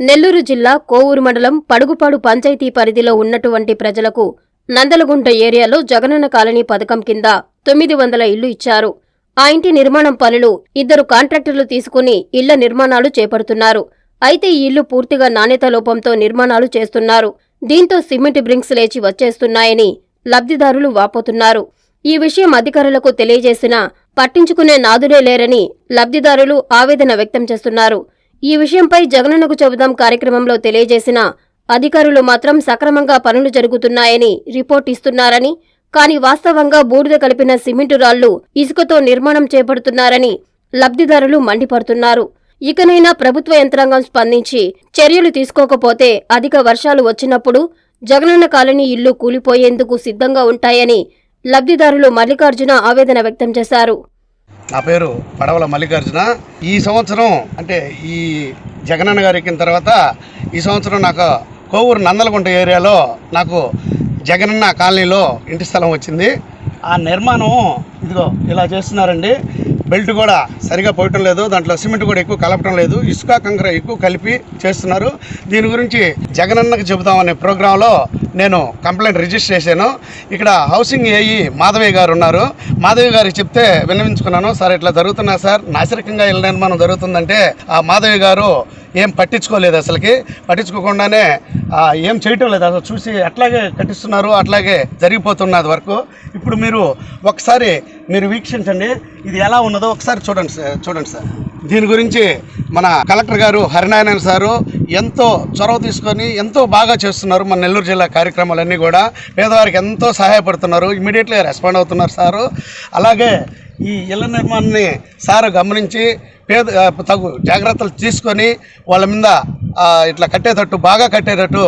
నెల్లూరు జిల్లా కోవూరు మండలం పడుగుపాడు పంచాయతీ పరిధిలో ఉన్నటువంటి ప్రజలకు నందలగుంట ఏరియాలో జగనన్న కాలనీ పథకం కింద తొమ్మిది వందల ఇళ్ళు ఇచ్చారు. ఆ ఇంటి నిర్మాణం పనులు ఇద్దరు కాంట్రాక్టర్లు తీసుకుని ఇళ్ళ నిర్మాణాలు చేపడుతున్నారు. అయితే ఈ ఇల్లు పూర్తిగా నాణ్యత లోపంతో నిర్మాణాలు చేస్తున్నారు. దీంతో సిమెంట్ బ్రింక్స్ లేచి వచ్చేస్తున్నాయని లబ్ధిదారులు వాపోతున్నారు. ఈ విషయం అధికారులకు తెలియజేసినా పట్టించుకునే నాదులే లేరని లబ్ధిదారులు ఆవేదన వ్యక్తం చేస్తున్నారు. ఈ విషయంపై జగనన్నకు చెబుదాం కార్యక్రమంలో తెలియజేసిన అధికారులు మాత్రం సక్రమంగా పనులు జరుగుతున్నాయని రిపోర్ట్ ఇస్తున్నారని కానీ వాస్తవంగా బూడిద కలిపిన సిమెంటు రాళ్ళు ఇసుకతో నిర్మాణం చేపడుతున్నారని లబ్ధిదారులు మండిపడుతున్నారు. ఇకనైనా ప్రభుత్వ యంత్రాంగం స్పందించి చర్యలు తీసుకోకపోతే అధిక వర్షాలు వచ్చినప్పుడు జగనన్న కాలనీ ఇల్లు కూలిపోయేందుకు సిద్ధంగా ఉంటాయని లబ్ధిదారులు మల్లికార్జున ఆవేదన వ్యక్తం చేశారు. నా పేరు పడవల మల్లికార్జున. ఈ సంవత్సరం అంటే ఈ జగనన్న గారు ఎక్కిన తర్వాత ఈ సంవత్సరం నాకు కోవూరు నందలగుంట ఏరియాలో నాకు జగనన్న కాలనీలో ఇంటి స్థలం వచ్చింది. ఆ నిర్మాణం ఇదిగో ఇలా చేస్తున్నారండి. బెల్ట్ కూడా సరిగా పోయటం లేదు దాంట్లో సిమెంట్ కూడా ఎక్కువ కలపటం లేదు ఇసుక కంకర ఎక్కువ కలిపి చేస్తున్నారు. దీని గురించి జగనన్నకు చెబుతామనే ప్రోగ్రాంలో నేను కంప్లైంట్ రిజిస్టర్ చేశాను. ఇక్కడ హౌసింగ్ ఏఈ మాధవి గారు ఉన్నారు. మాధవి గారికి చెప్తే విన్నవించుకున్నాను. సార్ ఇట్లా జరుగుతున్నా సార్. నాశరికంగా ఇళ్ళ నిర్మాణం జరుగుతుందంటే ఆ మాధవి గారు ఏం పట్టించుకోలేదు అసలుకి. పట్టించుకోకుండానే ఏం చేయటం లేదు. అసలు చూసి అట్లాగే కట్టిస్తున్నారు అట్లాగే జరిగిపోతున్నది వరకు. ఇప్పుడు మీరు ఒకసారి మీరు వీక్షించండి. ఇది ఎలా ఉన్నదో ఒకసారి చూడండి సార్ చూడండి సార్. దీని గురించి మన కలెక్టర్ గారు హరినారాయణ సారు ఎంతో చొరవ తీసుకొని ఎంతో బాగా చేస్తున్నారు మన నెల్లూరు జిల్లా కార్యక్రమాలన్నీ కూడా. పేదవారికి ఎంతో సహాయపడుతున్నారు. ఇమీడియట్లీ రెస్పాండ్ అవుతున్నారు సారు. అలాగే ఈ ఇళ్ళ నిర్మాణాన్ని సారు గమనించి పేద తగు జాగ్రత్తలు తీసుకొని వాళ్ళ మీద ఇట్లా కట్టేటట్టు బాగా కట్టేటట్టు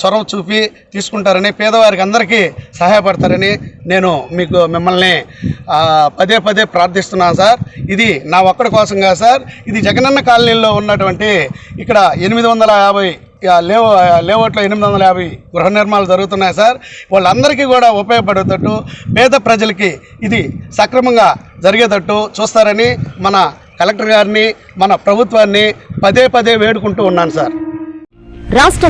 చొరవ చూపి తీసుకుంటారని పేదవారికి అందరికీ సహాయపడతారని నేను మీకు మిమ్మల్ని పదే పదే ప్రార్థిస్తున్నాను సార్. ఇది నా ఒక్కడి కోసం కాదు సార్. ఇది జగనన్న కాలనీలో ఉన్నటువంటి ఇక్కడ ఎనిమిది వందల యాభై లేవ లేఅవుట్లో ఎనిమిది వందల యాభై గృహ నిర్మాణాలు జరుగుతున్నాయి సార్. వాళ్ళందరికీ కూడా ఉపయోగపడేటట్టు పేద ప్రజలకి ఇది సక్రమంగా జరిగేటట్టు చూస్తారని మన కలెక్టర్ గారిని మన ప్రభుత్వాన్ని పదే పదే వేడుకుంటూ ఉన్నాను సార్. రాష్ట్ర